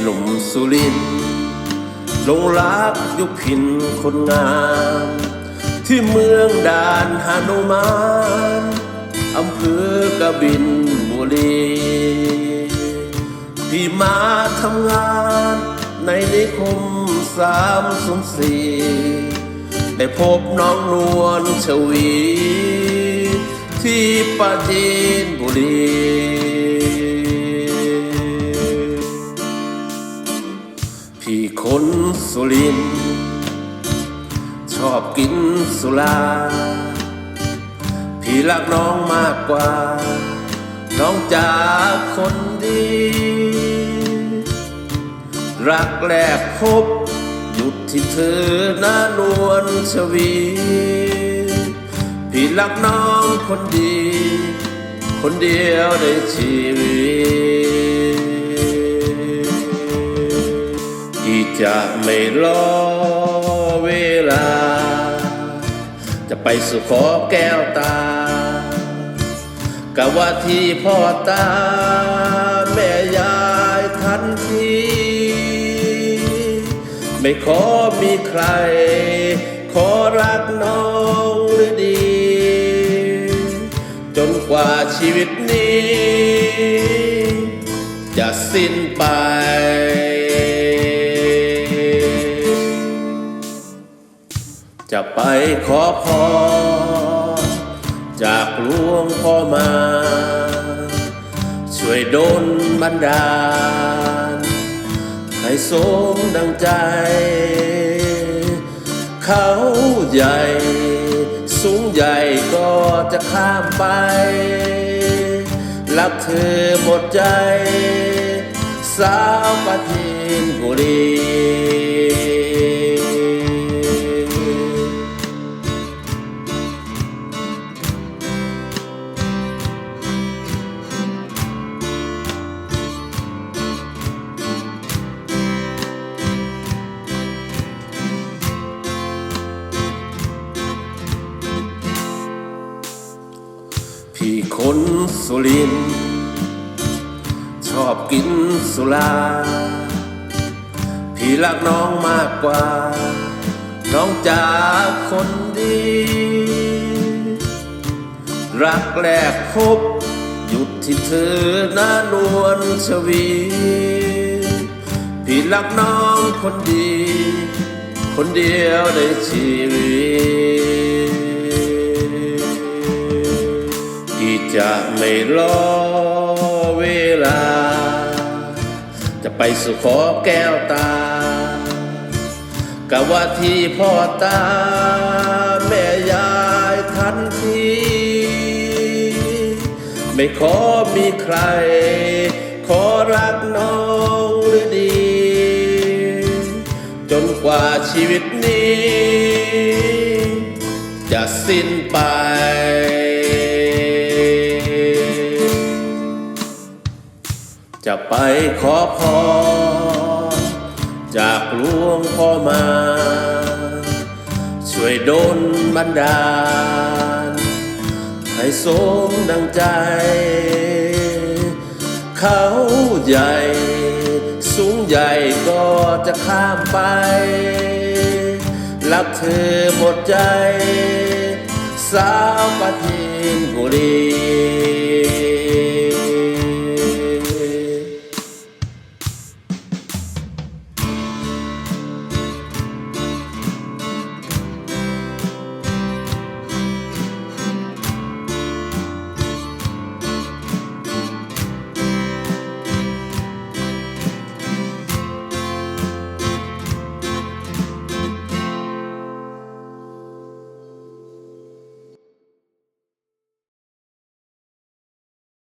หนุ่มสุรินลงรักยุพินคนงาม ที่เมืองด่านฮานุมานอำเภอกบินบุรีพี่มาทำงานในนิคมสามสมสี่ได้พบน้องนวลชวี ที่ปราจีนบุรี พี่คนสุริน ชอบกินสุราพี่รักน้องมากกว่า น้องจากคนดี รักแรกพบ หยุดที่เธอหน้านวลชวี พี่รักน้องคนดี คนเดียวในชีวิต จะไม่รอเวลา จะไปสู่ขอแก้วตากับว่าที่พ่อตา แม่ยายทันที ไม่ขอมีใคร ขอรักน้องหรือดี จนกว่าชีวิตนี้ จะสิ้นไป จะไปขอพรจากหลวงพ่อมา ช่วยดลบันดาล ให้สมดังใจ เขาใหญ่ สูงใหญ่ก็จะข้ามไป รักเธอหมดใจ สาวปร คนสุริน ชอบกินสุราพี่รักน้องมากกว่า น้องจากคนดี รักแรกพบหยุดที่เธอหน้านวลชวี พี่รักน้องคนดี คนเดียวในชีวิต จะไม่รอเวลา จะไปสู่ขอแก้วตากับว่าที่พ่อตา แม่ยายทันที ไม่ขอมีใคร ขอรักน้องหรือดี จนกว่าชีวิตนี้ จะสิ้นไป ไปขอพรจากหลวงพ่อมา ช่วยดลบันดาล ให้สมดังใจ เขาใหญ่ สูงใหญ่ก็จะข้ามไป รักเธอหมดใจ สาวปราจีนบุรี